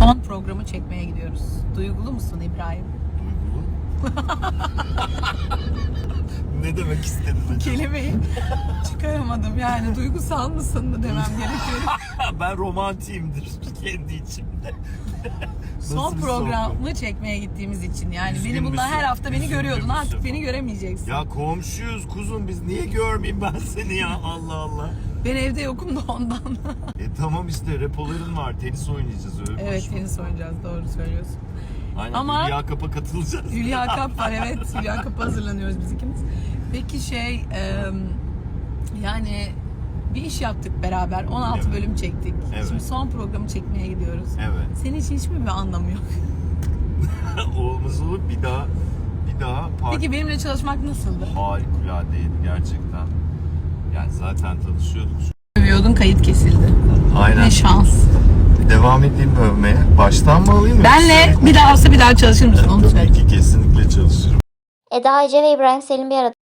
son programı çekmeye gidiyoruz. Duygulu musun İbrahim? Duygulu. ne demek istedin acaba? Kelimeyi çıkaramadım yani duygusal mısın mı demem gerekiyor. ben romantiyimdir kendi içimde. son bir programı çekmeye gittiğimiz için yani Üzgün beni müsün? her hafta beni Üzgün görüyordun müsün artık beni göremeyeceksin. Ya komşuyuz kuzum biz niye görmeyeyim ben seni ya Allah Allah. Ben evde yokum da ondan. E tamam işte repoların var tenis oynayacağız öyle evet konuşma. tenis oynayacağız doğru söylüyorsun. Aynen Ama- Hülya Kap'a katılacağız. Hülya Kap var evet. Hülya Kap'a hazırlanıyoruz biz ikimiz. Peki şey e, yani bir iş yaptık beraber. 16 Evet. bölüm çektik. Evet. Şimdi son programı çekmeye gidiyoruz. Evet. Senin için hiç mi bir anlamı yok? Olmaz olur bir daha bir daha part Peki benimle çalışmak nasıldı? harikuladeydi gerçekten. Yani zaten tanışıyorduk. Övüyordun kayıt kesildi. Aynen. Ne şans. Devam edeyim mi övmeye? Baştan mı alayım? Benle bir daha olsa bir daha çalışır mısın? Onu söyle. Tabii ki kesinlikle çalışırım. Eda Ece ve İbrahim Selim bir arada